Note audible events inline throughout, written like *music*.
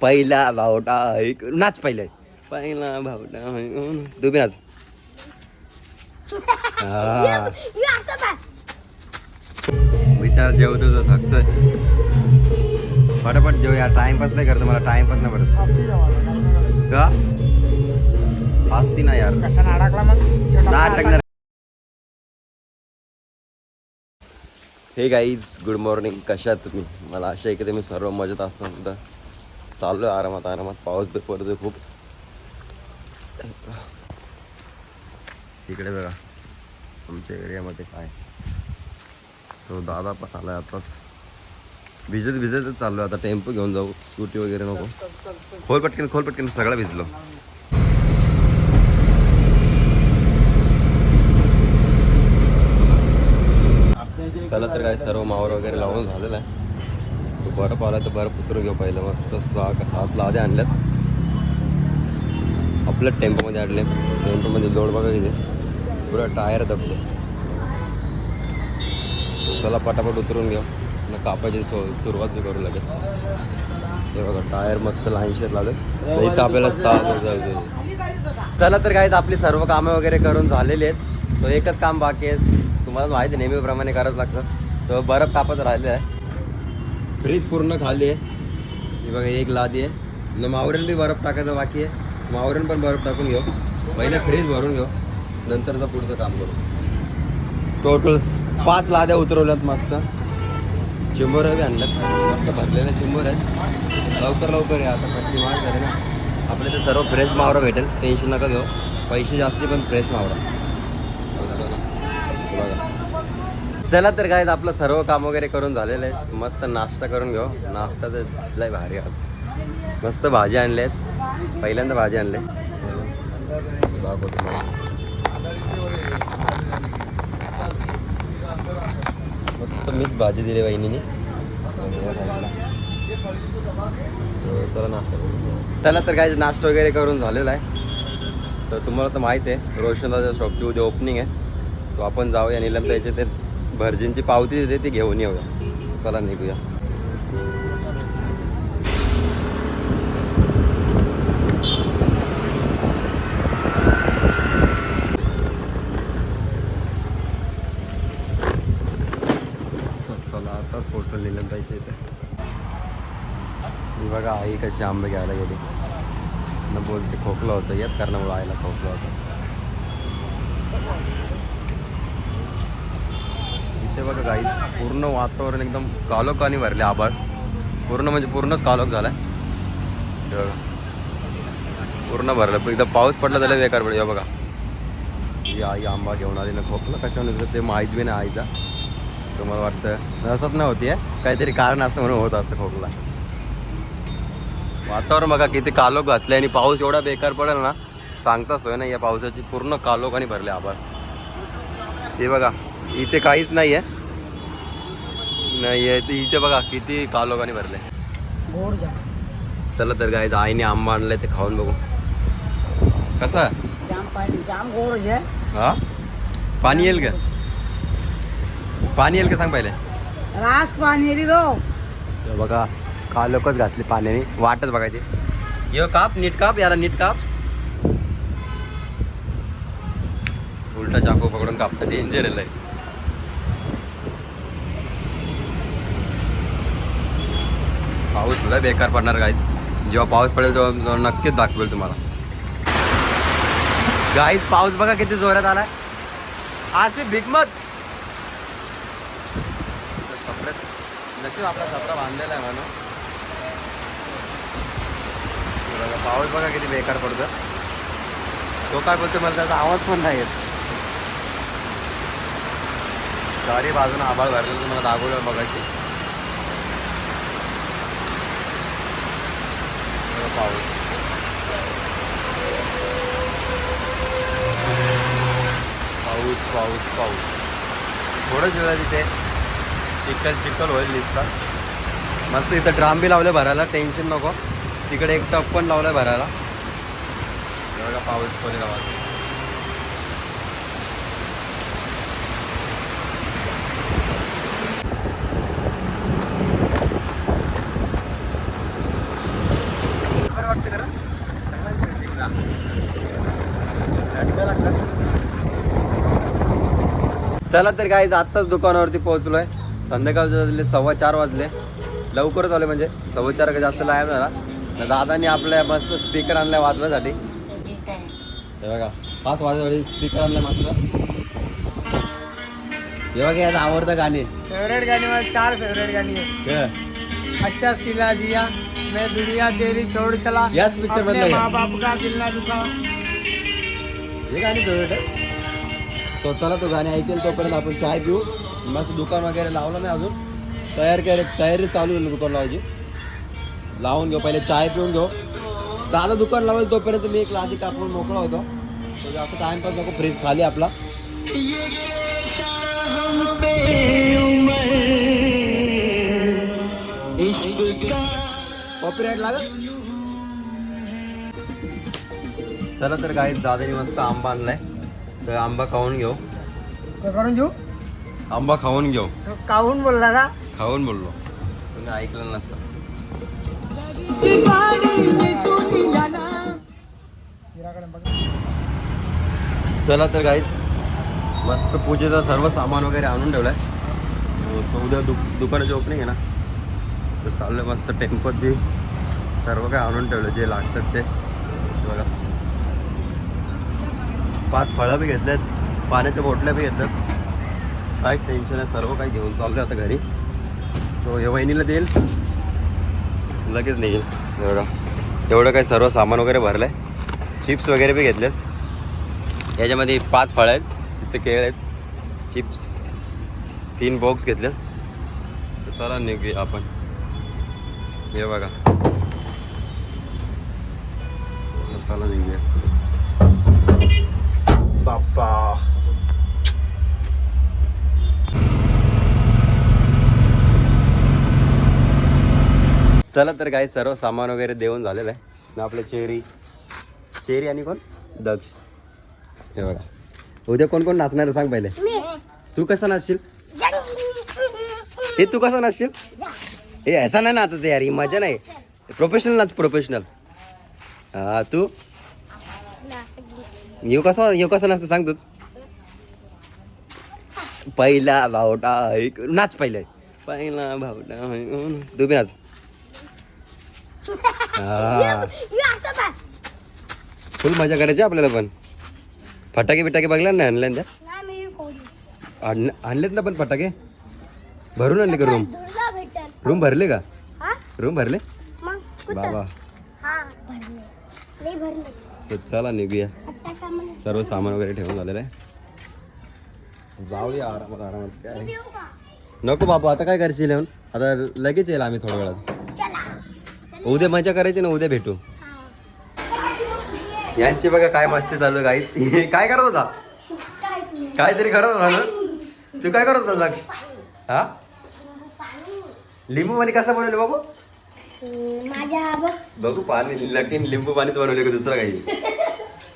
पहिला भावटा ऐक नाच पहिले. पहिला भावटा ऐक. तू बी नाच. *laughs* हा. विचार जेवतो तो थकतोय फटाफट जेव यार. टाइमपास नाही करतो मला. टाइमपास नाही पडत का? असती ना यार. कशाने अडकला मग? नाटक नाही. हे गाईज गुड मॉर्निंग कशा तुम्ही? मला आशा आहे की तुम्ही सर्व मजेत असता चाललो आहे आरामात आरामात. पाऊस बी पडतोय खूप. तिकडे बघा आमच्या एरियामध्ये काय? सो दादा पण आलाय आताच. भिजत भिजतच चाललो आता. टेम्पो घेऊन जाऊ. स्कूटी वगैरे नको. खोल पटकन खोल पटकन. सगळं भिजलो. चला तर काय सर्व मावर वगैरे लावून झालेलं आहे. तो बर्फ आला तर बर्फ उतरून घेऊ पहिलं. मस्त सहा का सात लादे आणल्यात. आपल्याच टेम्पोमध्ये आणले टेम्पोमध्ये लोड बघा किती. पुरा टायर दबले. चला पटापट उतरून घेऊ. न कापायची सो सुरुवात करू लागेल हे बघा टायर मस्त लहानशे लावले इथं आपल्याला सहा चला तर काय आपली सर्व कामं वगैरे करून झालेली आहेत. तो एकच काम बाकी आहे. तुम्हाला माहिती नेहमीप्रमाणे करावं लागतं. तर बर्फ कापत राहिले आहे. फ्रीज पूर्ण खाली आहे. हे बघा एक लादी आहे. न मावरण बी बर्फ टाकायचं बाकी आहे. मावरण पण बर्फ टाकून घेऊ. पहिले फ्रीज भरून घेऊ. नंतरचं पुढचं काम करू. टोटल पाच लाद्या उतरवल्यात मस्त. चिंबोर बी आणल्यात. मस्त भरलेल्या चिंबोर आहेत. लवकर लवकर या. आता कच्ची माल झाले ना. आपल्या ते सर्व फ्रेश मावरा भेटेल. टेन्शन नका घेऊ. पैसे जास्ती पण फ्रेश मावरा बघा. चला तर काय आपलं सर्व काम वगैरे करून झालेलं आहे. मस्त नाश्ता करून घेऊ. नाश्ता तर लय भारी आज. मस्त भाजी आणली पहिल्यांदा भाजी आणले. मस्त मीच भाजी दिली बहिणीने. चला नाश्ता चला तर काय नाश्ता वगैरे करून झालेला आहे. तर तुम्हाला तर माहीत आहे रोशनदाच्या शॉपची उद्या ओपनिंग आहे. सो आपण जाऊया निलम त्याचे ते भरजींची पावती देते ती घेऊन येऊया. चला निघूया. चला आताच पोचलो निलम इथे. बघा आई कशी आंबे घ्यायला गेली. न बोलते खोकलं होतं. याच कारणामुळे आईला खोकलं होतं. इथे बघा गाई पूर्ण वातावरण एकदम कालोखानी भरले आभाळ. पूर्ण म्हणजे पूर्णच कालोख झालाय. आहे पूर्ण भरलं. पण एकदा पाऊस पडला त्याला बेकार पडेल. बघा. ही आई आंबा घेऊन आली ना खोकलं. कशाने ते माहीत बी नाही आईचा. तर मला वाटतं असंच नाही होती आहे काहीतरी कारण असतं म्हणून होत असतं खोकला. वातावरण बघा किती कालोख घातले आणि पाऊस एवढा बेकार पडेल ना सांगता सोय नाही या पावसाची. पूर्ण कालोखानी भरले आभाळ. हे बघा. इथे काहीच नाही आहे नाही आहे ते इथे बघा किती कालोखानी भरले. चला तर गायचं आईने आंबा आणलाय ते खाऊन बघू. कसा हा? पाणी येईल का? पाणी येईल का सांग पहिले? रास पाणी रे दो बघा कालोखच घातली पाण्याने. वाटच बघायची यो काप नीट काप याला नीट काप. उलटा चाकू पकडून कापतं डेंजर आहे पाऊस लय बेकार पडणार गाईत जेव्हा पाऊस पडेल तेव्हा नक्कीच दाखवेल तुम्हाला. गाईत पाऊस बघा किती जोरात आलाय. आज ते भिकमत कपड्यात नशीब आपला कपडा बांधलेला आहे म्हणून. बघा, पाऊस बघा किती बेकार पडतो तो काय बोलतो मला त्याचा आवाज पण नाही येत. सारी बाजून आभाळ भरलेलं तुम्हाला दाखवलं बघायची पाऊस पाऊस पाऊस. थोडंच वेळा तिथे चिखल चिखल होईल दिसता मस्त इथं ड्राम बी लावले भरायला टेन्शन नको. तिकडे एक टप पण लावलं भरायला. एवढा पाऊस कोणी गावात. वाटतं चला तर काय आत्ताच दुकानावरती पोहोचलोय. संध्याकाळचे वाजले सव्वा चार वाजले. लवकरच आले म्हणजे सव्वा चार का जास्त लाईम झाला तर दादानी आपल्या मस्त स्पीकर आणलाय वाजवायसाठी. हे बघा पाच वाजवायसाठी स्पीकर आणलाय मस्त. हे बघा याचं आवडतं गाणे. फेवरेट गाणी माझे चार फेवरेट गाणी आहे अच्छा सिला दिया मैं दुनिया तेरी छोड़ चला. याच picture अपने मधलं माँ आहे. बाप का दिल ना दुखा हे गाणे फेवरेट आहे तो चला तो गाणे ऐकेल तोपर्यंत आपण चाय पिऊ. मस्त दुकान वगैरे लावलं नाही अजून. तयार करे तयारी चालू आहे दुकान लावायची. लावून घेऊ पहिले चाय पिऊन घेऊ. दादा दुकान लावेल तोपर्यंत मी एक लादी कापून मोकळा होतो. जास्त टाइमपास नको फ्रीज खाली आपला. कॉपीराईट लागत चला तर काही दादानी मस्त आंबा आणलाय. तर आंबा खाऊन घेऊ. काय करून घेऊ? आंबा खाऊन घेऊ. काहून बोलला का खाऊन बोललो. तुम्ही ऐकलं नसतं. चला तर काहीच मस्त पूजेचं सर्व सामान वगैरे आणून ठेवलंय. तो उद्या दु दुकानाची ओपनिंग आहे ना. तर चाललंय मस्त टेम्पोत बी. सर्व काही आणून ठेवलं जे लागतात ते. बघा. पाच फळं बी घेतल्यात पाण्याच्या बोटल्या बी घेतल्यात. काय टेन्शन आहे सर्व काही घेऊन चाललं आता घरी. सो हे वहिनीला देईल. लगेच निघेल एवढं एवढं काही सर्व सामान वगैरे भरलं आहे चिप्स वगैरे बी घेतलेत. याच्यामध्ये पाच फळं आहेत तिथे केळ आहेत चिप्स तीन बॉक्स घेतलेत. तर चला निघूया आपण. हे बघा. चला निघूया. बाप्पा चला तर काय सर्व सामान वगैरे देऊन झालेलं आहे. ना आपलं चेरी. चेरी आणि कोण? दक्ष. हे बघा. उद्या कोण कोण नाचणार आहे सांग पहिले. तू कसा नाचशील? हे तू कसा नाचशील? हे ऐसा नाही नाचत यार ही मजा नाही. प्रोफेशनल नाच प्रोफेशनल हा तू? येऊ कसा येऊ कसा नाचतो सांग तूच पहिला भावटा ऐक नाच पहिले. पहिला भावटा. तू बी नाच. फुल मजा करायची आपल्याला पण. फटाके बिटाके बघला ना आणले त्या? आण- आणलेत ना पण फटाके? भरून आणले का रूम रूम भरले का? रूम भरले? बाबा. So, चला निघूया. सर्व सामान वगैरे ठेवून झालेलं आहे. जाऊया आरामात आरामात. काय? नको बाबू आता काय करशील येऊन? आता लगेच येईल आम्ही थोड्या वेळात. उद्या मजा करायची ना उद्या भेटू. यांची बघा काय मस्ती चालू आहे काही *laughs* काय करत होता? काहीतरी करत होता ना? तू काय करत होता लक्ष? हा? लिंबू पाणी कसं बनवलं बघू माझ्या बघ. बघू पाणी लकीन लिंबू पाणीच बनवले का दुसरं काही? *laughs*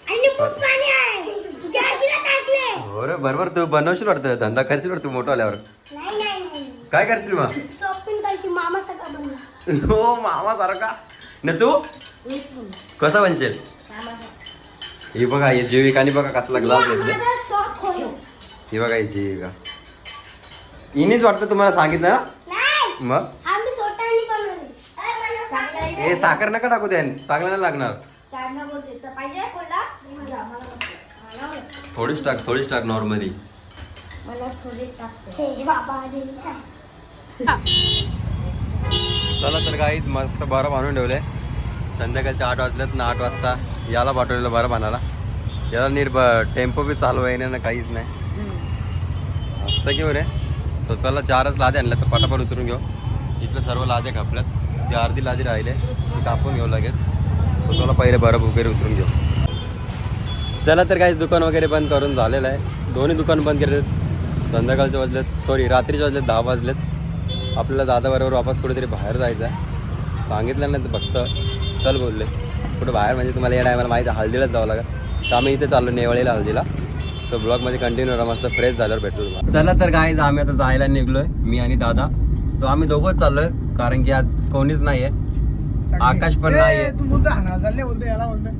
आणि खूप पाणी आहे. जहाजीला टाकले. हो रे बरोबर तू बनवशील वाटतं धंदा करशील वाटतं तू मोठं आल्यावर. नाही नाही नाही. काय करशील मग? शॉपिंग करायची मामा सगळं बनला *laughs* हो मामा सारखा. न तू? कसा बनशील? ही बघा हे जीविकाने बघा कसला ग्लास घेतले माझा शॉप खोलो ही बघा ही जीविका. हिनीच वाटतं तुम्हाला सांगितलं ना? नाही. मग आम्ही स्वतःनी बनवली अरे मला साखर हे साखर नका टाकू द्या चांगलं नाही लागणार. थोडीच टाक थोडीच टाक नॉर्मली. चला तर काहीच मस्त बरं बांधून ठेवले. संध्याकाळचे आठ वाजलेत ना आठ वाजता. याला पाठवलेलं बरं बांधायला याला नीट ब टेम्पो बी चालू आहे ना काहीच नाही. असतं घेऊ रे. सो चला चारच लादे आणल्या तर पटापट उतरून घेऊ. इथलं सर्व लादे कापल्यात जे अर्धी लादी राहिले. ते कापून घेऊ लागेल तुम्हाला पहिले बर्फ वगैरे उतरून घेऊ. चला तर काहीच दुकान वगैरे बंद करून झालेलं आहे. दोन्ही दुकान बंद केले संध्याकाळचे वाजलेत. सॉरी रात्रीचे वाजलेत दहा वाजलेत. आपल्याला दादाबरोबर वापस कुठेतरी बाहेर जायचं आहे. सांगितलं नाही तर फक्त चल बोलले. कुठं बाहेर म्हणजे तुम्हाला या टायमाला माहिती आहे, हळदीलाच जावं लागेल. तर आम्ही इथे चाललो नेवळीला हळदीला. सो ब्लॉगमध्ये कंटिन्यू राहा मस्त फ्रेश झाल्यावर भेटू तुम्हाला. चला तर काय आम्ही आता जायला निघलोय मी आणि दादा. सो आम्ही दोघंच चाललोय. कारण की आज कोणीच नाही आहे आकाश पण नाहीये. तू बोलतो ना चालले बोलतो याला बोलतो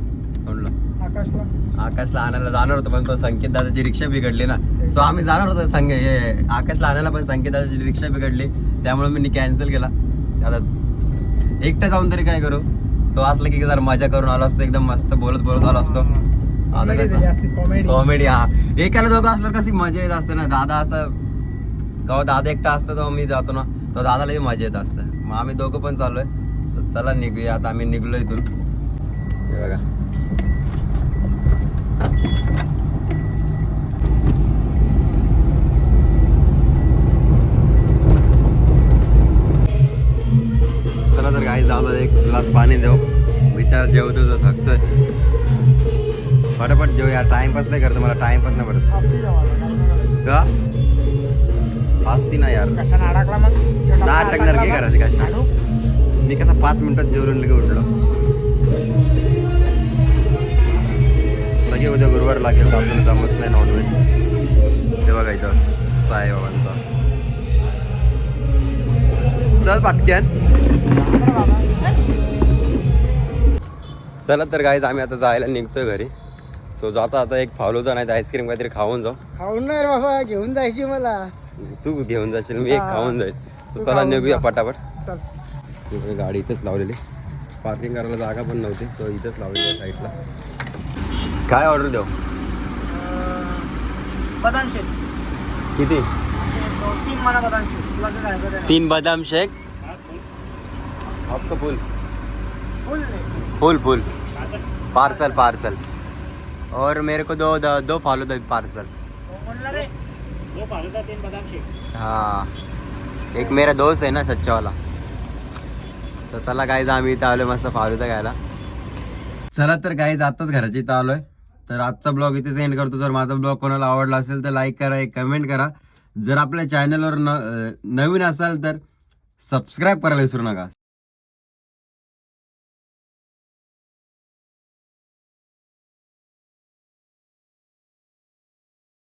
म्हणलं आकाशला. आकाशला आणायला जाणार होतो पण तो संकेत दादाची रिक्षा बिघडली ना. सो आम्ही जाणार होतो संग हे आकाशला आणायला पण संकेत दादाची रिक्षा बिघडली. त्यामुळे मी कॅन्सल केला. आता एकटा जाऊन तरी काय करू? तो असला की जरा मजा करून आलो असतो एकदम मस्त बोलत बोलत आलो असतो. आता कसं. कॉमेडी हा. एकाला दोघं असल्यावर कशी मजा येत असते ना. दादा असतं कवा दादा एकटा असतं तेव्हा मी जातो ना. तो दादालाही मजा येत असतं. मग आम्ही दोघं पण चाललोय. च- चला निघूया. आता आम्ही निघलो इथून. हे बघा. चला तर काही जाऊ एक ग्लास पाणी देऊ. विचार जेवतो तो थकतोय. फटाफट जेव यार टाइमपास नाही करतो मला. टाइमपास नाही पडत? का? असती ना यार. कशाने अडकला मग? नाही अटकणार काय करायचं? कशा? मी कसं पाच मिनिटात जेवून लगे उठलो. लगे उद्या गुरुवार लागेल तर आपल्याला जमत नाही नॉनव्हेज ते बघा इथं. साई बाबांचा. चल पाटक्यान. चला तर गाईज आम्ही आता जायला निघतोय घरी. सो जाता आता एक फालुदा नाही आईस्क्रीम काहीतरी खाऊन जाऊ. खाऊन नाही रे बाबा घेऊन जायची मला. तू घेऊन जाशील मी एक. खाऊन जाईल. सो चला निघूया. पटापट. चल. गाडी इथेच लावलेली. पार्किंग करायला जागा पण नव्हती तो इथेच लावलेली साईडला काय ऑर्डर देऊ? बदाम शेक. किती? तीन म्हणा बदाम शेक. तीन बदाम शेक. आपका फुल फुल. फुल फुल पार्सल पार्सल और मेरे को दो दो, दो फालूदा पार्सल हो हाँ। एक मेरा दोस्त आहे ना सच्चा वाला। तर चला गायज आम्ही इथं आलोय मस्त फालुदा खायला चला तर गायज आताच घराच्या इथं आलोय. तर आजचा ब्लॉग इथेच एंड करतो. जर माझा ब्लॉग कोणाला आवडला असेल तर लाईक करा एक कमेंट करा. जर आपल्या चॅनलवर न नवीन असाल तर सबस्क्राईब करायला विसरू नका.